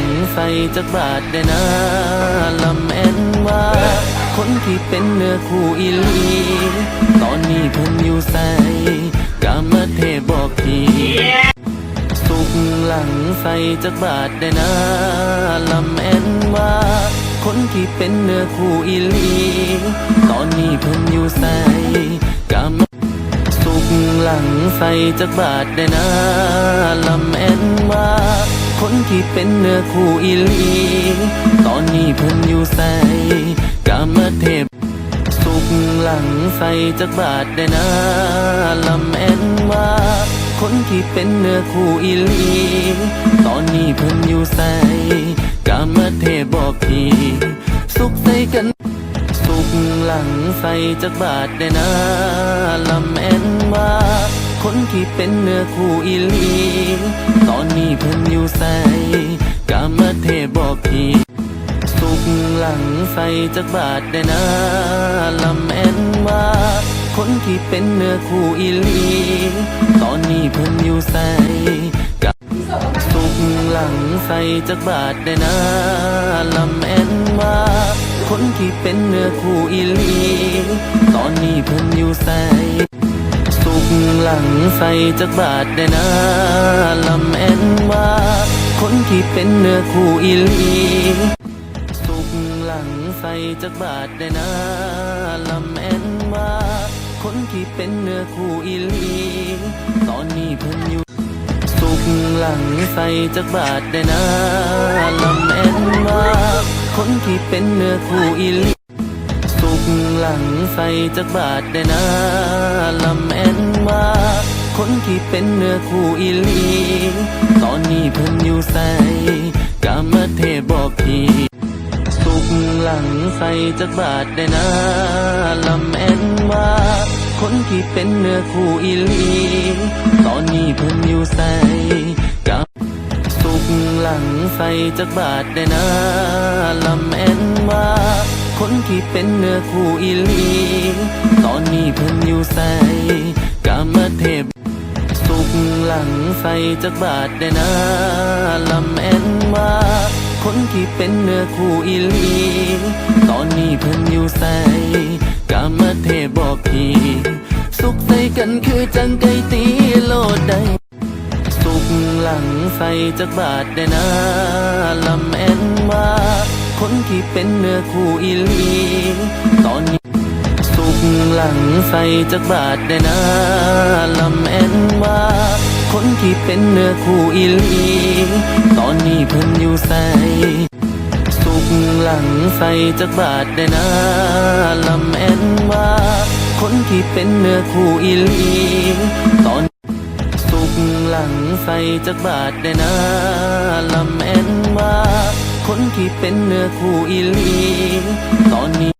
งใส่จักบาทได้นะลำแอนว่า คนที่เป็นเนื้อคู่อีลีตอนนี้เพิ่นอยู่ใส่กามาเทพบอกทีสุกหลังใส่จักบาทได้นะลำแอนว่า คนที่เป็นเนื้อคู่อีลีตอนนี้เพิ่นอยู่ใส่กามาสุกหลังใส่จักบาทได้นะลำแที่เป็นเนื้อคู่อีลี ตอนนี้เพิ่นอยู่ใส่กามเทพ สุกหลังใส่จักบาทได้นะลำแอนว่าคนที่เป็นเนื้อคู่อีลี ตอนนี้เพิ่นอยู่ใส่กามเทพบอกทีสุกใส่กัน สุกหลังใส่จักบาทได้นะลำแอนว่าคน ที่เป็นเนื้อคู่อีลี ตอนนี้เพิ่นอยู่ใส่กามเทพบอกทีสุกหลังใส่จักบาทได้นะลำแอนว่า คนที่เป็นเนื้อคู่อีลี ตอนนี้เพิ่นอยู่ใส่กาสุกหลังใส่จักบาทได้นะลำแอนว่าคนที่เป็นเนื้อคู่อีลี ตอนนี้เพิ่นอยู่ใส่ หลังใส่จักบาทได้นะลำแอนว่าคนที่เป็นเนื้อคู่อีลีสุกหลังใส่จักบาทได้นะลำแอนว่าคนที่เป็นเนื้อคู่อีลีตอนนี้เพิ่นอยู่สุกหลังใส่จักบาทได้นะลำแอนว่าคนที่เป็นเนื้อคู่อีลี หลังใส่จักบาทได้นะลำแอนว่า คนที่เป็นเนื้อคู่อีลี ตอนนี้เพิ่นอยู่ใส่กามเทพบอกทีสุกหลังใส่จักบาทได้นะลำแอนว่า คนที่เป็นเนื้อคู่อีลีตอนนี้เพิ่นอยู่ใส่กับสุกหลังใส่จักบาทได้นะลำ ที่เป็นเนื้อคู่อีลี ตอนนี้เพิ่นอยู่ใส่กามเทพ สุกหลังใส่จักบาทได้นะลำแอนว่าคนที่เป็นเนื้อคู่อีลี ตอนนี้เพิ่นอยู่ใส่กามเทพบอกทีสุกใส่กันคือจังไก่ตีโลดได้สุกหลังใส่จักบาทได้นะลำแอนว่า คนที่เป็นเนื้อคู่อีลีตอนนี้สุกหลังใส่จักบาทได้นะลำแอนว่า คนที่เป็นเนื้อคู่อีลีตอนนี้เพิ่นอยู่ใส่สุกหลังใส่จักบาทได้นะลำแอนว่า คนที่เป็นเนื้อคู่อีลีตอนสุกหลังใส่จักบาทได้นะ คนที่เป็นเนื้อคู่อีลีตอนนี้